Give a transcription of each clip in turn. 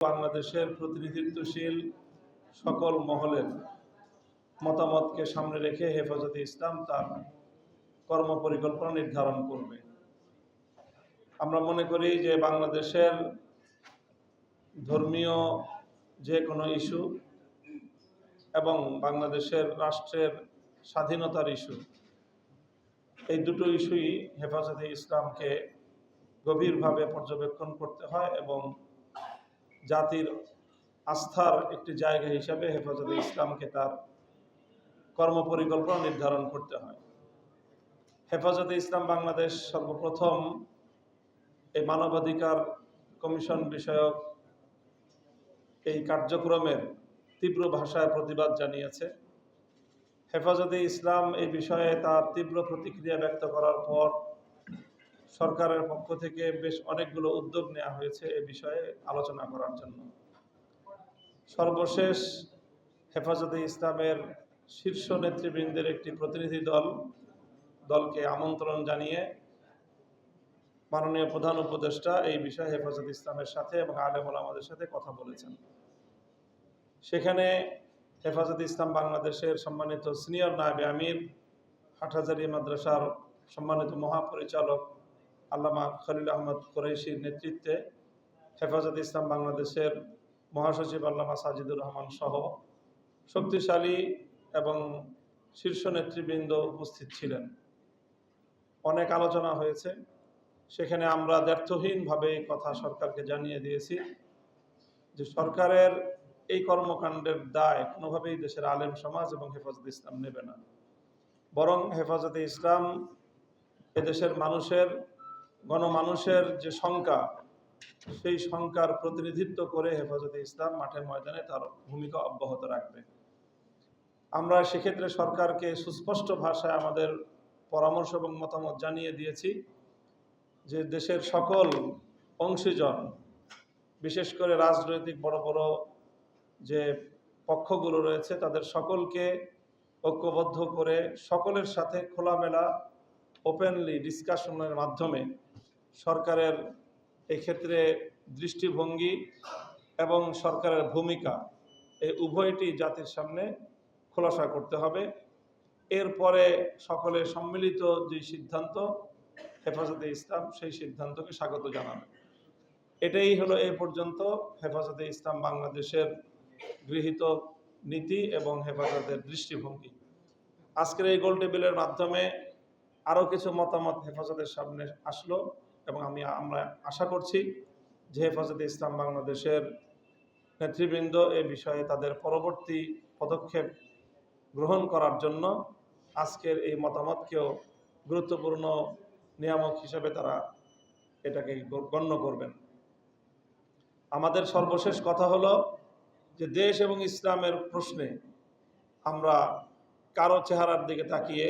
বাংলাদেশের প্রতিনিধিত্বশীল সকল মহলের মতামতকে সামনে রেখে হেফাজতে ইসলাম তার কর্মপরিকল্পনা নির্ধারণ করবে। আমরা মনে করি যে বাংলাদেশের ধর্মীয় যে কোনো ইস্যু এবং বাংলাদেশের রাষ্ট্রের স্বাধীনতার ইস্যু, এই দুটো ইস্যুই হেফাজতে ইসলামকে গভীরভাবে পর্যবেক্ষণ করতে হয় এবং জাতির আস্থার একটি জায়গা হিসাবে হেফাজতে ইসলামকে তার কর্মপরিকল্পনা নির্ধারণ করতে হয়। হেফাজতে ইসলাম বাংলাদেশ সর্বপ্রথম এই মানবাধিকার কমিশন বিষয়ক এই কার্যক্রমের তীব্র ভাষায় প্রতিবাদ জানিয়েছে। হেফাজতে ইসলাম এই বিষয়ে তার তীব্র প্রতিক্রিয়া ব্যক্ত করার পর সরকারের পক্ষ থেকে বেশ অনেকগুলো উদ্যোগ নেওয়া হয়েছে এ বিষয়ে আলোচনা করার জন্য। সর্বশেষ হেফাজতে ইসলামের শীর্ষ নেতৃবৃন্দের একটি প্রতিনিধি দল, দলকে আমন্ত্রণ জানিয়ে মাননীয় প্রধান উপদেষ্টা এই বিষয়ে হেফাজত ইসলামের সাথে এবং আলেমুল আমাদের সাথে কথা বলেছেন। সেখানে হেফাজত ইসলাম বাংলাদেশের সম্মানিত সিনিয়র নায়বে আমির, হাটহাজারি মাদ্রাসার সম্মানিত মহাপরিচালক আল্লামা খলিল আহমদ কোরাইশির নেতৃত্বে হেফাজত ইসলাম বাংলাদেশের মহাসচিব আল্লামা সাজিদুর রহমান সহ শক্তিশালী এবং শীর্ষ নেতৃবৃন্দ উপস্থিত ছিলেন। অনেক আলোচনা হয়েছে। সেখানে আমরা ব্যর্থহীনভাবে এই কথা সরকারকে জানিয়ে দিয়েছি যে সরকারের এই কর্মকাণ্ডের দায় কোনোভাবেই দেশের আলেম সমাজ এবং হেফাজত ইসলাম নেবে না। বরং হেফাজতে ইসলাম এদেশের মানুষের গণমানুষের যে শঙ্কা সেই শঙ্কার প্রতিনিধিত্ব করে হেফাজতে ইসলাম মাঠে ময়দানে তার ভূমিকা অব্যাহত রাখবে। আমরা সেক্ষেত্রে সরকারকে সুস্পষ্ট ভাষায় আমাদের পরামর্শ এবং মতামত জানিয়ে দিয়েছি যে দেশের সকল অংশীজন, বিশেষ করে রাজনৈতিক বড় বড় যে পক্ষগুলো রয়েছে, তাদের সকলকে ঐক্যবদ্ধ করে সকলের সাথে খোলামেলা ওপেনলি ডিসকাশনের মাধ্যমে সরকারের এক্ষেত্রে দৃষ্টিভঙ্গি এবং সরকারের ভূমিকা, এই উভয়টি জাতির সামনে খোলাসা করতে হবে। এরপরে সকলের সম্মিলিত যে সিদ্ধান্ত, হেফাজতে ইসলাম, সেই সিদ্ধান্তকে স্বাগত জানাবে এটাই হলো এ পর্যন্ত হেফাজতে ইসলাম বাংলাদেশের গৃহীত নীতি এবং হেফাজতের দৃষ্টিভঙ্গি। আজকের এই গোল টেবিলের মাধ্যমে আরও কিছু মতামত হেফাজতের সামনে আসলো। এবং আমি, আমরা আশা করছি যে হেফাজতে ইসলাম বাংলাদেশের নেতৃবৃন্দ এ বিষয়ে তাদের পরবর্তী পদক্ষেপ গ্রহণ করার জন্য আজকের এই মতামতকেও গুরুত্বপূর্ণ নিয়ামক হিসেবে তারা এটাকে গণ্য করবেন। আমাদের সর্বশেষ কথা হলো যে দেশ এবং ইসলামের প্রশ্নে আমরা কারও চেহারার দিকে তাকিয়ে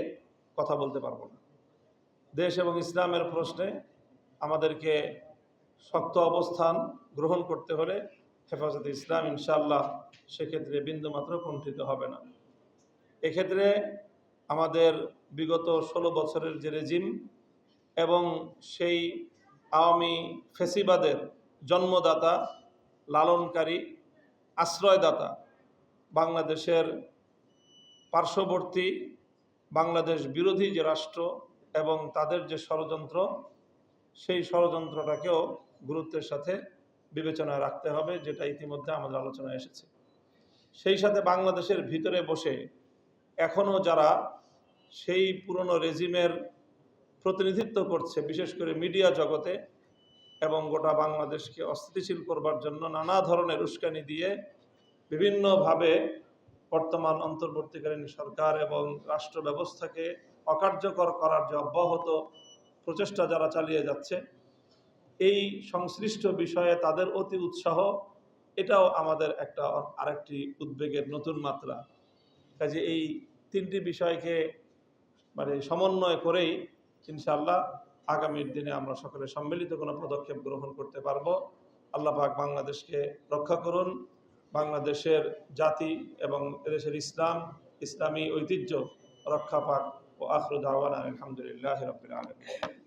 কথা বলতে পারব না। দেশ এবং ইসলামের প্রশ্নে আমাদেরকে শক্ত অবস্থান গ্রহণ করতে হলে হেফাজতে ইসলাম ইনশাল্লাহ সেক্ষেত্রে বিন্দুমাত্র কুণ্ঠিত হবে না। এক্ষেত্রে আমাদের বিগত ষোলো বছরের যে রেজিম এবং সেই আওয়ামী ফেসিবাদের জন্মদাতা, লালনকারী, আশ্রয়দাতা, বাংলাদেশের পার্শ্ববর্তী বাংলাদেশ বিরোধী যে রাষ্ট্র এবং তাদের যে ষড়যন্ত্র সেই ষড়যন্ত্রটাকেও গুরুত্বের সাথে বিবেচনায় রাখতে হবে, যেটা ইতিমধ্যে আমাদের আলোচনায় এসেছে। সেই সাথে বাংলাদেশের ভিতরে বসে এখনও যারা সেই পুরনো রেজিমের প্রতিনিধিত্ব করছে, বিশেষ করে মিডিয়া জগতে এবং গোটা বাংলাদেশকে অস্থিতিশীল করবার জন্য নানা ধরনের উস্কানি দিয়ে বিভিন্নভাবে বর্তমান অন্তর্বর্তীকালীন সরকার এবং রাষ্ট্র ব্যবস্থাকে অকার্যকর করার যে অব্যাহত প্রচেষ্টা যারা চালিয়ে যাচ্ছে, এই সংশ্লিষ্ট বিষয়ে তাদের অতি উৎসাহ, এটাও আমাদের একটা আরেকটি উদ্বেগের নতুন মাত্রা। কাজে এই তিনটি বিষয়কে মানে সমন্বয় করেই ইনশাল্লাহ আগামীর দিনে আমরা সকলে সম্মিলিত কোনো পদক্ষেপ গ্রহণ করতে পারব। আল্লাহ পাক বাংলাদেশকে রক্ষা করুন। বাংলাদেশের জাতি এবং এদেশের ইসলাম, ইসলামী ঐতিহ্য রক্ষা পাক ও আখরুদ আওয়ান আলহামদুলিল্লাহ রবিল আলম